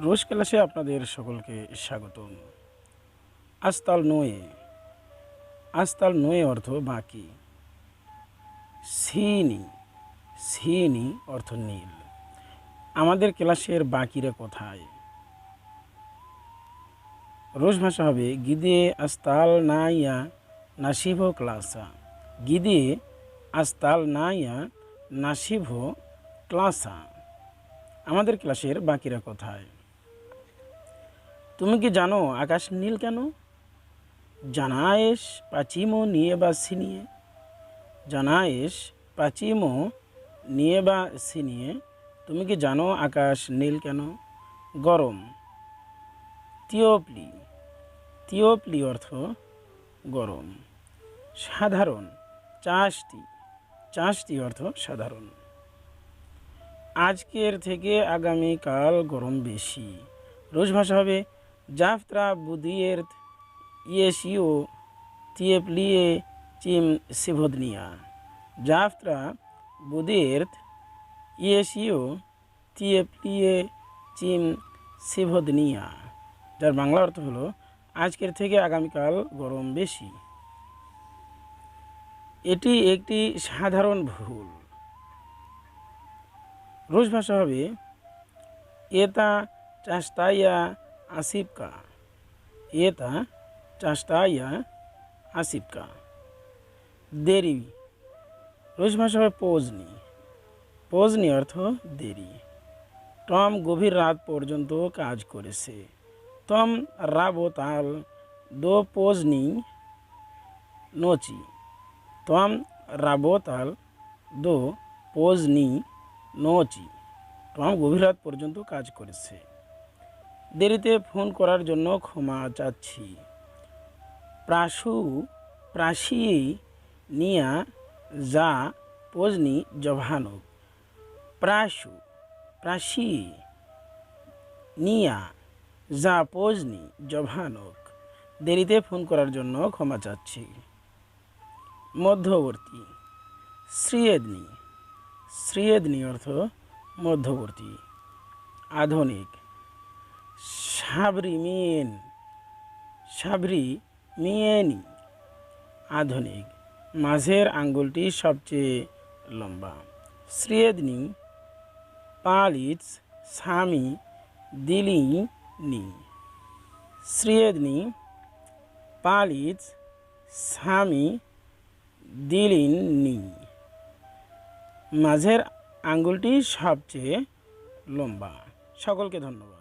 রোজ ক্লাসে আপনাদের সকলকে স্বাগতম। আস্তাল নয়ে আস্তাল নয়ে অর্থ বাকি। সিনি সিনি অর্থ নীল। আমাদের ক্লাসের বাকিরা কোথায়? রোজ ভাষা হবে, গিদে আস্তাল না নাইয়া নাসিভ ক্লাসা। গিদে আস্তাল না নাইয়া নাসিভ ক্লাসা। আমাদের ক্লাসের বাকিরা কোথায়? তুমি কি জানো আকাশ নীল কেন? জানায়েস পাচিমো নিয়ে বা সিনিয়ে জানায়েস পাচিমো নিয়ে বা সিনিয়ে তুমি কি জানো আকাশ নীল কেন? গরম। তিওপলি তিওপলি অর্থ গরম। সাধারণ। চাষটি। চাষটি অর্থ সাধারণ। আজকের থেকে আগামীকাল গরম বেশি। রোজ ভাষা হবে। জাফত্রা বুদিয়ের ইয়েসিও তিয়েপলিয়ে চিম সিভোদনিয়া। জাফত্রা বুদিয়ের ইয়েসিও তিয়েপলিয়ে চিম সিভোদনিয়া, যার বাংলা অর্থ হলো, আজকের থেকে আগামীকাল গরম বেশি। এটি একটি সাধারণ ভুল। রুশ ভাষা হবে এটা চাস্তাইয়া আসিবকা এটা চাস্তাইয়া আসিবকা দেরি রুশ ভাষা হবে পোজনি পোজনি অর্থ দেরি টম গভীর রাত পর্যন্ত কাজ করেছে তম রাবোতাল দো পোজনি নোচি তম রাবোতাল দো পোজনি নোচি টম গভীর রাত পর্যন্ত কাজ করেছে দেরিতে ফোন করার জন্য ক্ষমা চাচ্ছি। প্রাসু প্রাসী নিয়া যা পোজনি জভানক প্রাসু প্রাসী নিয়া যা পোজনি জভানক দেরিতে ফোন করার জন্য ক্ষমা চাচ্ছি। মধ্যবর্তী শ্রীয়েদনি শ্রীয়েদনি অর্থ মধ্যবর্তী। আধুনিক সাবরি মিয়েন সাবরি মিয়েনি আধুনিক। মাঝের আঙ্গুলটি সবচেয়ে লম্বা। শ্রীয়েদনি পালিচ স্বামী, দিলিনি। শ্রীয়েদনি পালিচ স্বামী, দিলিনি। মাঝের আঙ্গুলটি সবচেয়ে লম্বা। সকলকে ধন্যবাদ।